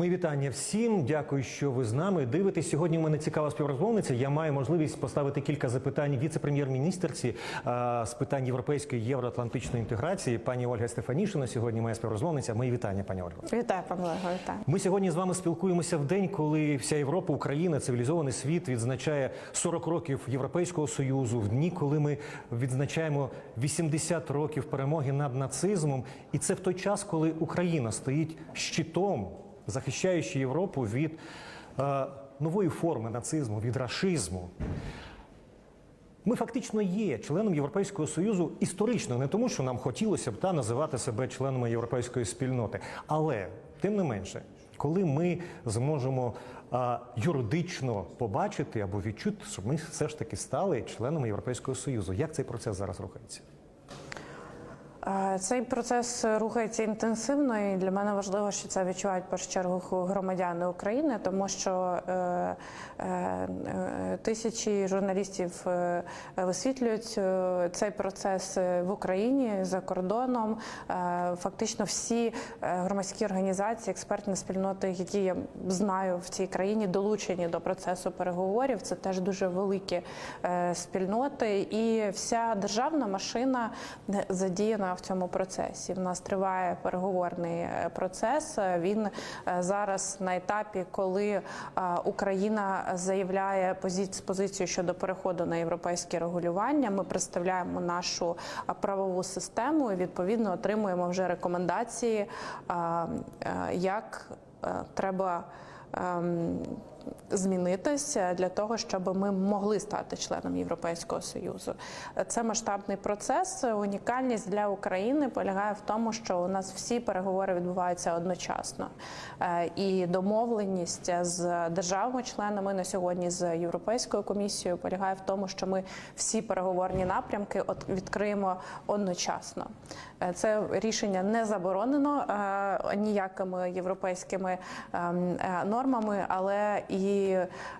Мої вітання всім. Дякую, що ви з нами дивитесь. Сьогодні у мене цікава співрозмовниця. Я маю можливість поставити кілька запитань віце-прем'єр-міністерці а, з питань європейської євроатлантичної інтеграції. Пані Ольга Стефанішина. Сьогодні моя співрозмовниця. Мої вітання, пані Ольго. Вітаю, пане Олего, вітаю. Ми сьогодні з вами спілкуємося в день, коли вся Європа, Україна, цивілізований світ відзначає 40 років Європейського союзу, в дні, коли ми відзначаємо 80 років перемоги над нацизмом, і це в той час, коли Україна стоїть щитом, захищаючи Європу від е, нової форми нацизму, від рашизму. Ми фактично є членом Європейського союзу історично, не тому, що нам хотілося б та називати себе членами європейської спільноти, але тим не менше, коли ми зможемо а, юридично побачити або відчути, що ми все ж таки стали членами Європейського союзу. Як цей процес зараз рухається? Е, Цей процес рухається інтенсивно, і для мене важливо, що це відчувають в першу чергу громадяни України, тому що е, е, тисячі журналістів висвітлюють цей процес в Україні за кордоном. Фактично, всі громадські організації, експертні спільноти, які я знаю в цій країні, долучені до процесу переговорів. Це теж дуже великі спільноти, і вся державна машина задіяна в цьому процесі. В нас триває переговорний е, процес. Е, Він е, зараз на етапі, коли Україна заявляє позиц- позицію щодо переходу на європейське регулювання. Ми представляємо нашу правову систему і відповідно отримуємо вже рекомендації, як треба. Змінитися для того, щоб ми могли стати членом Європейського союзу. Це масштабний процес. Унікальність для України полягає в тому, що у нас всі переговори відбуваються одночасно, Е, і домовленість з державами-членами на сьогодні з Європейською комісією полягає в тому, що ми всі переговорні напрямки відкриємо одночасно. Е, Це рішення не заборонено е, ніякими європейськими ем, нормами, але і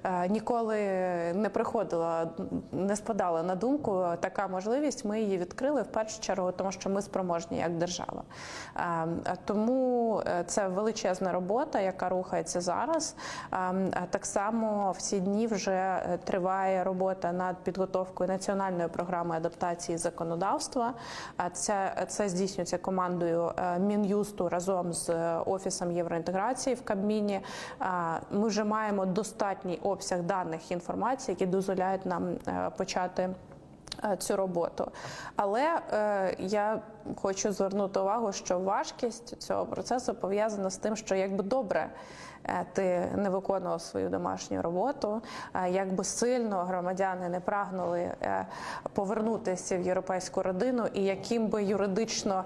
е, ніколи не приходила, не спадала на думку така можливість. Ми її відкрили в першу чергу, тому що ми спроможні як держава. Ем, е, Тому е, це величезна робота, яка рухається зараз. Е, Так само в ці дні вже е, триває робота над підготовкою національної програми адаптації законодавства. Це, це здійснюється командою е, Мін'юсту разом з е, офісом євроінтеграції в Кабміні. Ми вже маємо достатній обсяг даних і інформації, які дозволяють нам е, почати. е, Цю роботу, але е, я хочу звернути увагу, що важкість цього процесу пов'язана з тим, що якби добре ти не виконував свою домашню роботу, якби сильно громадяни не прагнули повернутися в європейську родину, і яким би юридично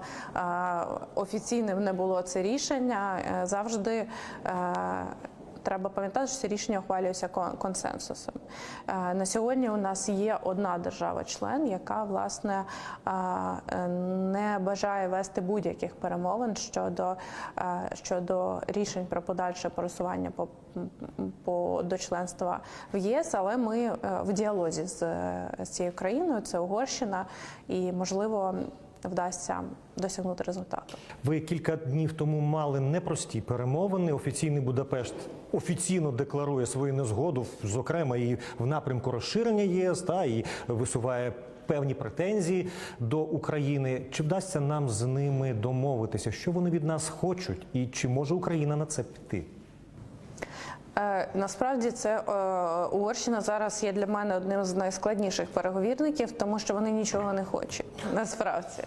офіційним не було це рішення, завжди. Треба пам'ятати, що ці рішення ухвалюються консенсусом. Е, На сьогодні у нас є одна держава-член, яка власне е, е, не бажає вести будь-яких перемовин щодо, щодо рішень про подальше просування по, по до членства в ЄС. Але ми в діалозі з, з цією країною, це Угорщина, і можливо вдасться досягнути результату. Ви кілька днів тому мали непрості перемовини. Офіційний Будапешт офіційно декларує свою незгоду, зокрема і в напрямку розширення ЄС, та і висуває певні претензії до України. Чи вдасться нам з ними домовитися? Що вони від нас хочуть, і чи може Україна на це піти? Е, Насправді це е, Угорщина зараз є для мене одним з найскладніших переговірників, тому що вони нічого не хочуть. Насправді,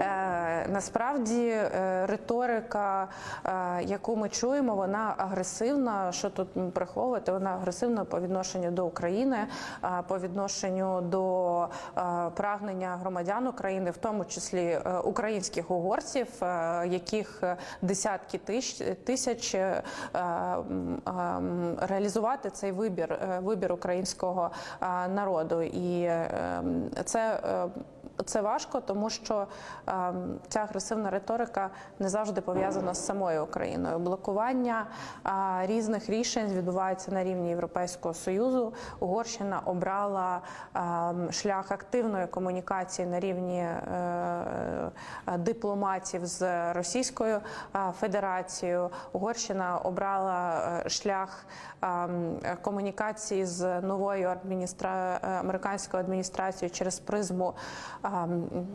Е, насправді е, риторика, е, яку ми чуємо, вона агресивна. Що тут приховувати? Вона агресивна по відношенню до України, е, по відношенню до прагнення громадян України, в тому числі українських угорців, яких десятки тисяч реалізувати цей вибір, вибір українського народу, і це. Це важко, тому що ем, ця агресивна риторика не завжди пов'язана з самою Україною. Блокування різних рішень відбувається на рівні Європейського союзу. Угорщина обрала ем, шлях активної комунікації на рівні е, дипломатів з Російською е, Федерацією. Угорщина обрала е, шлях ем, комунікації з новою адміністра... американською адміністрацією через призму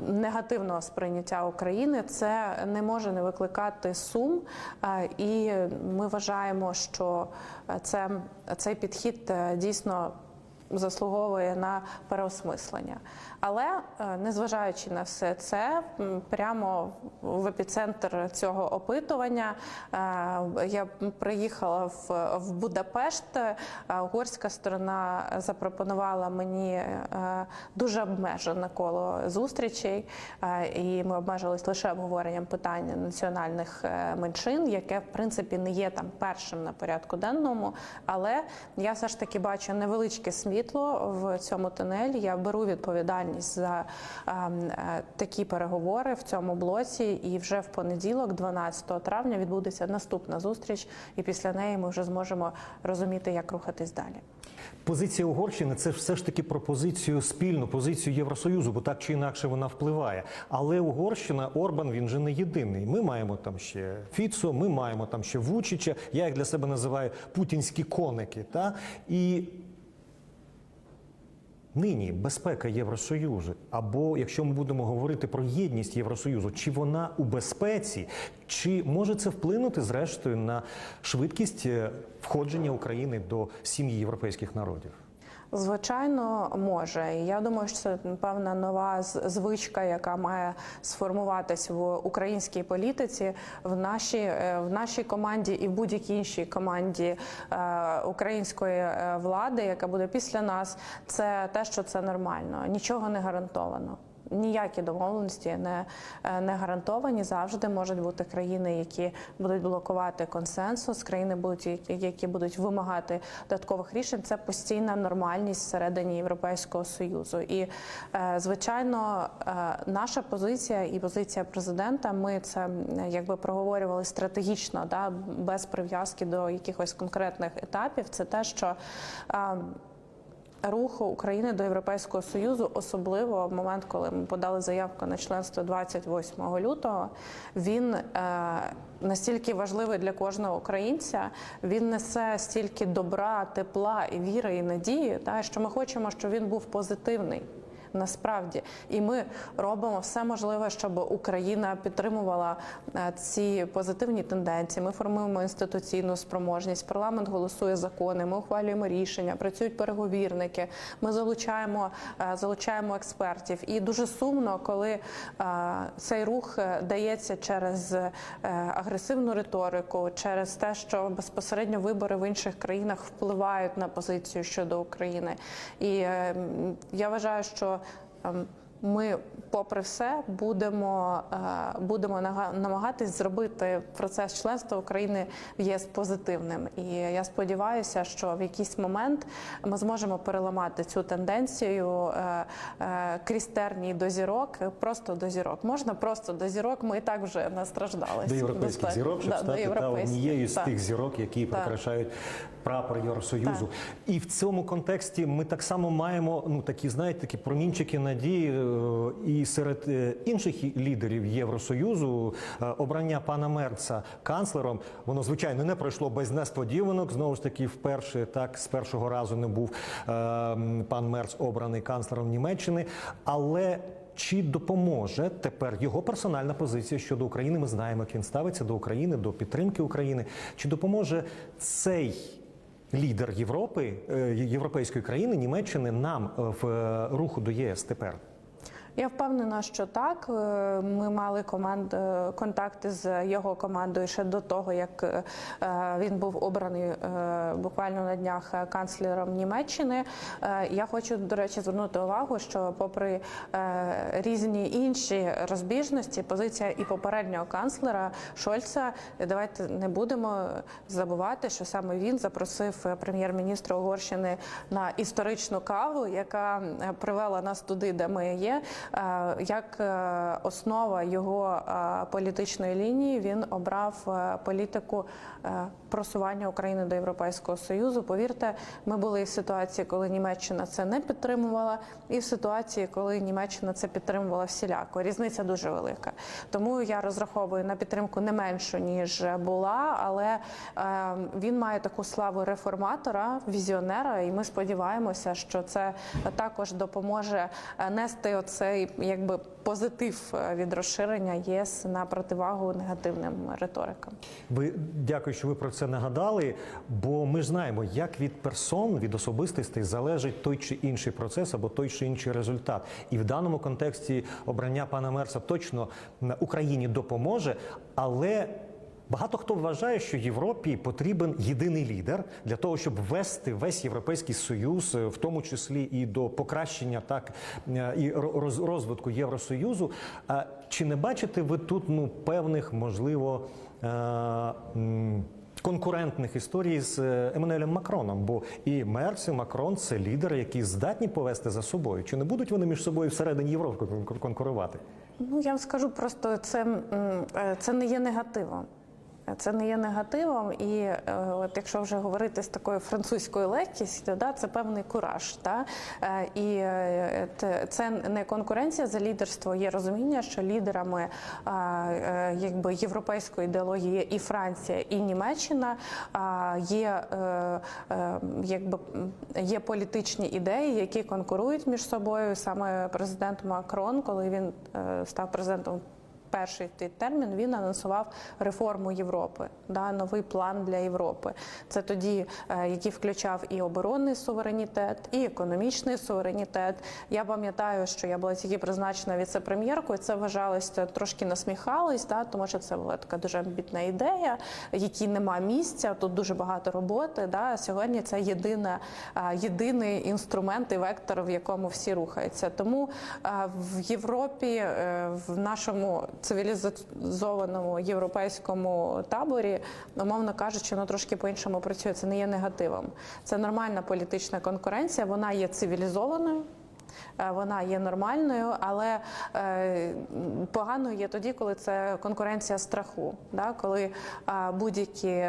негативного сприйняття України. Це не може не викликати сум, і ми вважаємо, що е, це цей підхід е, дійсно заслуговує на переосмислення. Але е, незважаючи на все це, прямо в епіцентр цього опитування е, я приїхала в, Будапешт. Е, Угорська сторона запропонувала мені дуже обмежене коло зустрічей, і ми обмежились лише обговоренням питання національних меншин, яке в принципі не є там першим на порядку денному. Але я все ж таки бачу невеличке світло в цьому тунелі. Я беру відповідальність за ем, е, такі переговори в цьому блоці. І вже в понеділок, 12 травня, відбудеться наступна зустріч, і після неї ми вже зможемо розуміти, як рухатись далі. Позиція Угорщини це все ж таки про позицію спільну, позицію Євросоюзу, бо так чи інакше вона впливає. Але Угорщина, Орбан він же не єдиний. Ми маємо там ще Фіцо, ми маємо там ще Вучича. Я їх для себе називаю путінські коники. Та? І нині безпека Євросоюзу, або якщо ми будемо говорити про єдність Євросоюзу, чи вона у безпеці, чи може це вплинути зрештою на швидкість е, входження України до сім'ї європейських народів? Звичайно, може. Я думаю, що це певна нова звичка, яка має сформуватись в українській політиці, в нашій, е, в нашій команді і в будь-якій іншій команді е, української е, влади, яка буде після нас. Це те, що це нормально. Нічого не гарантовано. Ніякі домовленості не, е, не гарантовані. Завжди можуть бути країни, які будуть блокувати консенсус, країни будуть які- будуть вимагати додаткових рішень. Це постійна нормальність всередині Європейського союзу. І е, звичайно, е, наша позиція і позиція президента. Ми це якби проговорювали стратегічно, да без прив'язки до якихось конкретних етапів. Це те, що е, руху України до Європейського Союзу, особливо в момент, коли ми подали заявку на членство 28 лютого, він е, настільки важливий для кожного українця. Він несе стільки добра, тепла і віри, і надії, та що ми хочемо, щоб він був позитивний. Насправді, і ми робимо все можливе, щоб Україна підтримувала е, ці позитивні тенденції. Ми формуємо інституційну спроможність. Парламент голосує закони. Ми ухвалюємо рішення, працюють переговірники. Ми залучаємо, е, залучаємо експертів. І дуже сумно, коли е, цей рух дається через агресивну риторику, через те, що безпосередньо вибори в інших країнах впливають на позицію щодо України. І е, я вважаю, що um, ми, попри все, будемо, е, будемо намагатись зробити процес членства України в ЄС позитивним. І я сподіваюся, що в якийсь момент ми зможемо переламати цю тенденцію е, е, крізь терній до зірок, просто до зірок. Можна просто до зірок. Ми і так вже настраждались. До європейських Достатньо. зірок, щоб Да, стати та однією з Так. тих зірок, які Так. прикрашають прапор Євросоюзу. І в цьому контексті ми так само маємо ну такі, знаєте, такі промінчики надії і серед е, інших лідерів Євросоюзу е, обрання пана Мерца канцлером. Воно звичайно не пройшло без несподіванок. Знову ж таки, вперше так з першого разу не був е, пан Мерц обраний канцлером Німеччини, але. Чи допоможе тепер його персональна позиція щодо України? Ми знаємо, як він ставиться до України, до підтримки України. Чи допоможе цей лідер Європи, е, європейської країни, Німеччини нам е, в е, руху до єС тепер? Я впевнена, що так. Е, Ми мали команд е, контакти з його командою ще до того, як е, він був обраний буквально на днях канцлером Німеччини. Я хочу, до речі, звернути увагу, що попри різні інші розбіжності, позиція і попереднього канцлера Шольца, давайте не будемо забувати, що саме він запросив прем'єр-міністра Угорщини на історичну каву, яка привела нас туди, де ми є. Е, як е, основа його е, політичної лінії він обрав політику просування України до Європейського Союзу. Повірте, ми були в ситуації, коли Німеччина це не підтримувала, і в ситуації, коли Німеччина це підтримувала всіляко. Різниця дуже велика. Тому я розраховую на підтримку не меншу ніж була, але він має таку славу реформатора, візіонера, і ми сподіваємося, що це також допоможе нести оцей якби позитив е, від розширення ЄС на противагу негативним риторикам. Ви дякую, що ви про це нагадали. Бо ми знаємо, як від персон, від особистостей залежить той чи інший процес або той чи інший результат. І в даному контексті обрання пана Мерса точно Україні допоможе, але. Багато хто вважає, що Європі потрібен єдиний лідер для того, щоб ввести весь європейський союз, е, в тому числі і до покращення так е, і роз- розвитку Євросоюзу. А Чи не бачите ви тут ну певних можливо е, конкурентних історій з Еммануелем Макроном? Бо і Мерц, і Макрон це лідери, які здатні повести за собою. Чи не будуть вони між собою всередині Європи кон- конкурувати? Ну я вам скажу просто, це, це не є негативом. Це не є негативом, і е, от якщо вже говорити з такою французькою легкістю, да, це певний кураж. Да? Е, і е, це не конкуренція за лідерство. Є розуміння, що лідерами якби європейської ідеології і Франція, і Німеччина. Є, якби є політичні ідеї, які конкурують між собою. Саме президент Макрон, коли він став президентом перший термін він анонсував реформу Європи, да, новий план для Європи. Це тоді, е, який включав і оборонний суверенітет, і економічний суверенітет. Я пам'ятаю, що я була тільки призначена віце-прем'єркою. Це вважалося трошки насміхались, да, тому що це була така дуже амбітна ідея, якій нема місця. Тут дуже багато роботи. Да. Сьогодні це єдина, е, єдиний інструмент і вектор, в якому всі рухаються. Тому е, в Європі, в нашому цивілізованому європейському таборі, умовно кажучи, воно трошки по-іншому працює. Це не є негативом. Це нормальна політична конкуренція, вона є цивілізованою. Е, Вона є нормальною, але е, поганою є тоді, коли це конкуренція страху, да? коли е, будь-які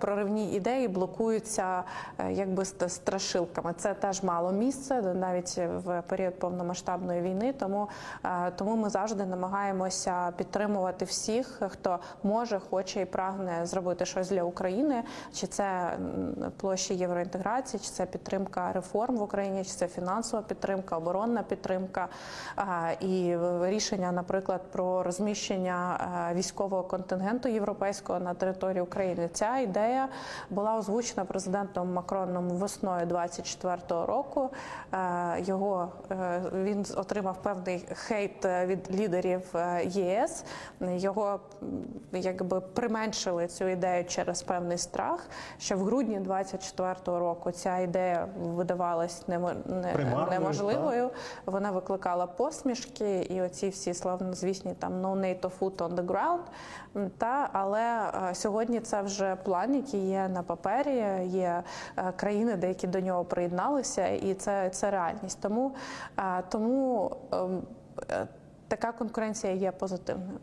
проривні ідеї блокуються якби ст- страшилками. Це теж мало місце навіть в період повномасштабної війни. Тому, тому ми завжди намагаємося підтримувати всіх, хто може, хоче і прагне зробити щось для України, чи це площі євроінтеграції, чи це підтримка реформ в Україні, чи це фінансова підтримка, оборонна підтримка і рішення, наприклад, про розміщення військового контингенту європейського на території України. Ця ідея була озвучена президентом Макроном весною 24-го року. Його е, він отримав певний хейт від лідерів е, єС. Його якби применшили цю ідею через певний страх. Що в грудні 24-го року ця ідея видавалась немо- не- Вона викликала посмішки і оці всі славнозвісні там no NATO foot on the ground. Та але е, сьогодні це вже план, який є на папері. Є е, країни, деякі до нього приєдналися, і це, це реальність. Тому, е, тому ем, така конкуренція є позитивною.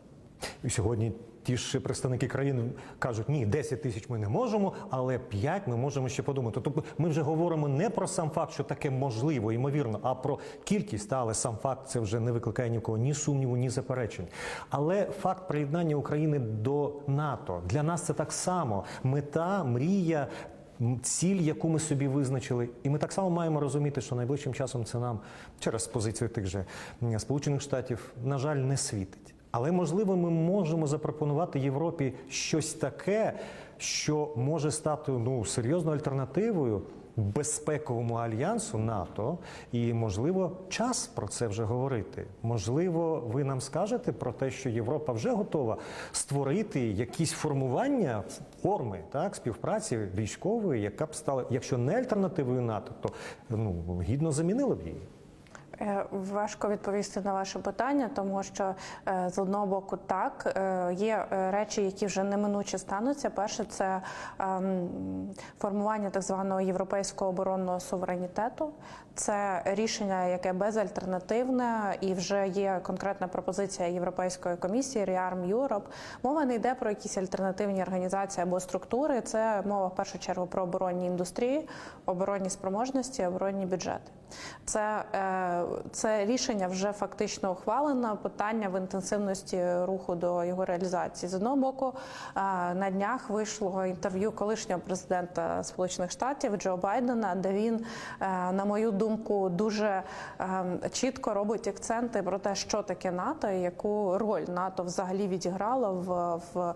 І сьогодні ті ж представники країни кажуть, ні, 10 тисяч ми не можемо, але 5 ми можемо ще подумати. Тобто ми вже говоримо не про сам факт, що таке можливо, ймовірно, а про кількість. Та, але сам факт це вже не викликає нікого ні сумніву, ні заперечень. Але факт приєднання України до НАТО для нас це так само мета, мрія. Ціль, яку ми собі визначили, і ми так само маємо розуміти, що найближчим часом це нам через позицію тих же Сполучених Штатів, на жаль, не світить. Але можливо, ми можемо запропонувати Європі щось таке, що може стати ну серйозною альтернативою безпековому альянсу НАТО, і можливо, час про це вже говорити. Можливо, ви нам скажете про те, що Європа вже готова створити якісь формування форми так співпраці військової, яка б стала, якщо не альтернативою НАТО, то ну гідно замінила б її. Е, Важко відповісти на ваше питання, тому що е, з одного боку так е, є речі, які вже неминуче стануться. Перше, це ем, формування так званого європейського оборонного суверенітету. Це рішення, яке безальтернативне, і вже є конкретна пропозиція Європейської комісії REARM Europe. Мова не йде про якісь альтернативні організації або структури. Це мова в першу чергу про оборонні індустрії, оборонні спроможності, оборонні бюджети. Це, це рішення вже фактично ухвалено. Питання в інтенсивності руху до його реалізації. З одного боку, е, на днях вийшло інтерв'ю колишнього президента Сполучених Штатів Джо Байдена, де він, е, на мою думку, дуже е, чітко робить акценти про те, що таке НАТО і яку роль НАТО взагалі відіграло в, в,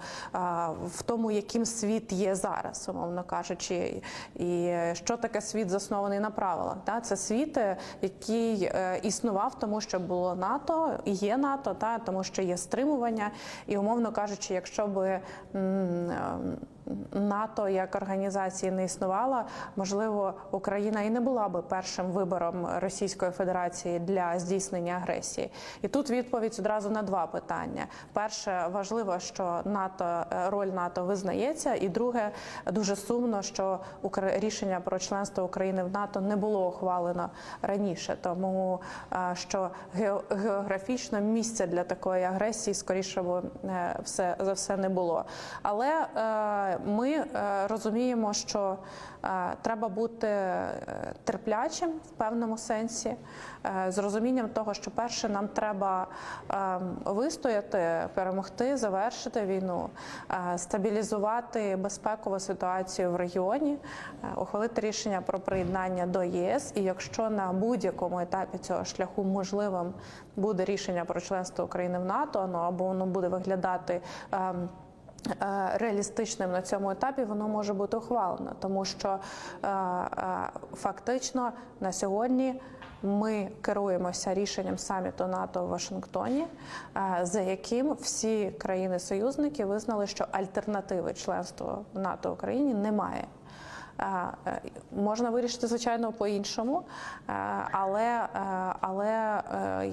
в тому, яким світ є зараз, умовно кажучи, і що таке світ заснований на правилах. Це світ, який існував, тому що було НАТО є НАТО, та тому що є стримування, і умовно кажучи, якщо би м, е, НАТО як організації не існувала, можливо, Україна і не була би першим вибором Російської Федерації для здійснення агресії. І тут відповідь одразу на два питання: перше, важливо, що НАТО е, роль НАТО визнається, і друге, дуже сумно, що рішення про членство України в НАТО не було ухвалено раніше, тому е, що ге- географічно місця для такої агресії, скоріше е, все за все не було. Але ми е, розуміємо, що е, треба бути е, терплячим в певному сенсі, з розумінням того, що перше нам треба е, вистояти, перемогти, завершити війну, стабілізувати безпекову ситуацію в регіоні, ухвалити рішення про приєднання до єС. І якщо на будь-якому етапі цього шляху можливим буде рішення про членство України в НАТО, ну або воно буде виглядати. ем, Реалістичним на цьому етапі воно може бути ухвалено, тому що е, е, фактично на сьогодні ми керуємося рішенням саміту НАТО в Вашингтоні, е, за яким всі країни-союзники визнали, що альтернативи членству НАТО в Україні немає. Е, е, Можна вирішити, звичайно, по-іншому, е, але, е, але е,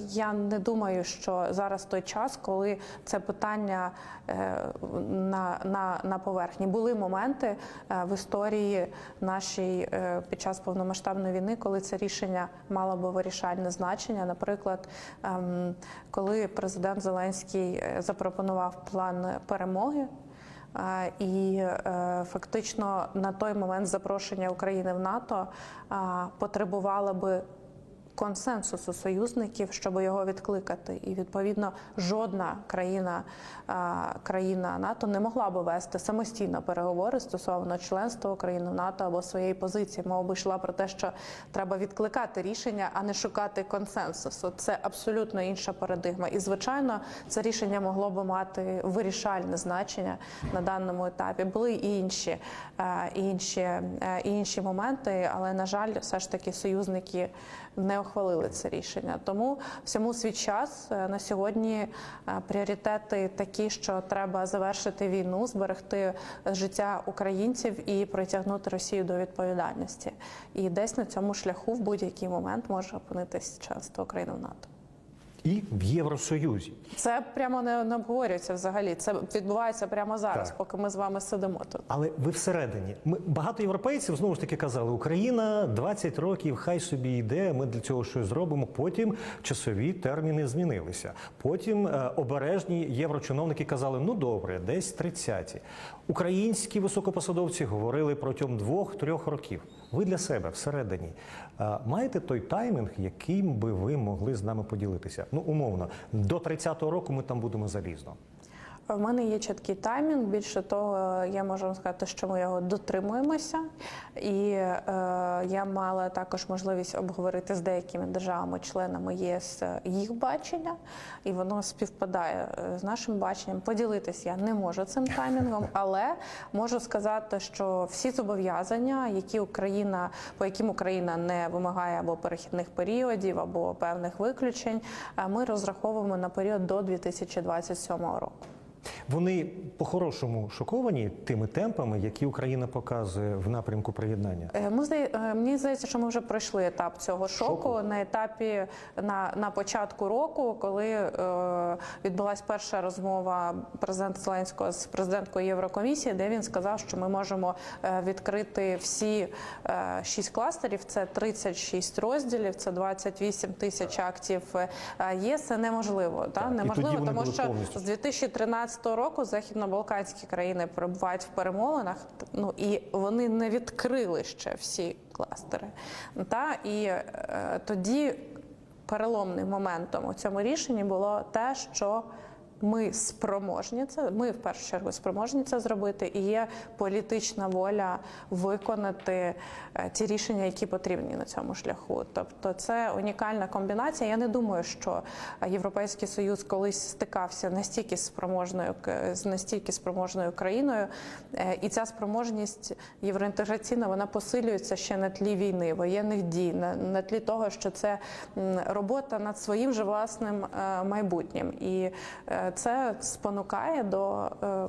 я не думаю, що зараз той час, коли це питання е, на, на, на поверхні. Були моменти е, в історії нашій е, під час повномасштабної війни, коли це рішення мало би вирішальне значення. Наприклад, ем, коли президент Зеленський е, запропонував план перемоги. І е, фактично на той момент запрошення України в НАТО потребувало би консенсусу союзників, щоб його відкликати. І відповідно жодна країна, країна НАТО не могла би вести самостійно переговори стосовно членства України в НАТО або своєї позиції. Мова би йшла про те, що треба відкликати рішення, а не шукати консенсусу. Це абсолютно інша парадигма. І звичайно, це рішення могло би мати вирішальне значення на даному етапі. Були і інші, і інші, і інші моменти, але на жаль, все ж таки союзники не ухвалили це рішення. Тому всьому свій час Е, на сьогодні е, пріоритети такі, що треба завершити війну, зберегти життя українців і притягнути Росію до відповідальності. І десь на цьому шляху в будь-який момент може опинитись членство України в НАТО. І в Євросоюзі. Це прямо не, не обговорюється взагалі. Це відбувається прямо зараз, Так. поки ми з вами сидимо тут. Але ви всередині. Ми багато європейців знову ж таки казали: Україна 20 років, хай собі йде. Ми для цього щось зробимо. Потім часові терміни змінилися. Потім е, обережні єврочиновники казали: ну добре, десь 30-ті. Українські високопосадовці говорили протягом двох-трьох років. Ви для себе всередині е, маєте той таймінг, яким би ви могли з нами поділитися? Ну умовно, до 30-го року ми там будемо залізно. В мене є чіткий таймінг. Більше того, я можу вам сказати, що ми його дотримуємося, і е, я мала також можливість обговорити з деякими державами-членами ЄС їх бачення, і воно співпадає е, з нашим баченням. Поділитись я не можу цим таймінгом, але можу сказати, що всі зобов'язання, які Україна по яким Україна не вимагає або перехідних періодів, або певних виключень, е, ми розраховуємо на період до 2027 року. Вони по-хорошому шоковані тими темпами, які Україна показує в напрямку приєднання. Е, Ми е, мені здається, що ми вже пройшли етап цього шоку, Шоку? на етапі на, на початку року, коли е, відбулася перша розмова президента Зеленського з президенткою Єврокомісії, де він сказав, що ми можемо е, відкрити всі е, шість кластерів. Це 36 розділів, це 28 тисяч актів ЄС. Це неможливо. Та Так, і неможливо, тому що з 2013 року західно-балканські країни перебувають в перемовинах, ну і вони не відкрили ще всі кластери. Та і е, тоді переломним моментом у цьому рішенні було те, що ми спроможні це. Ми в першу чергу спроможні це зробити, і є політична воля виконати е, ті рішення, які потрібні на цьому шляху. Тобто, це унікальна комбінація. Я не думаю, що Європейський Союз колись стикався настільки спроможною з настільки спроможною країною, Е, і ця спроможність євроінтеграційна вона посилюється ще на тлі війни, воєнних дій, на, на тлі того, що це робота над своїм же власним е, майбутнім, і це спонукає до е,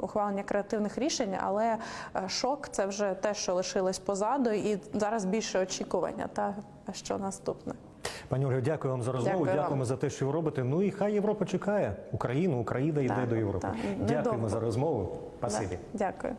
ухвалення креативних рішень. Але е, шок це вже те, що лишилось позаду, і зараз більше очікування. Та що наступне. Пані Ольга, дякую вам за розмову. Дякую вам. Дякуємо за те, що ви робите. Ну і хай Європа чекає Україну. Україна йде Так, до Європи. так. Дякуємо Недовго. за розмову. Пасибі. Да, Дякую.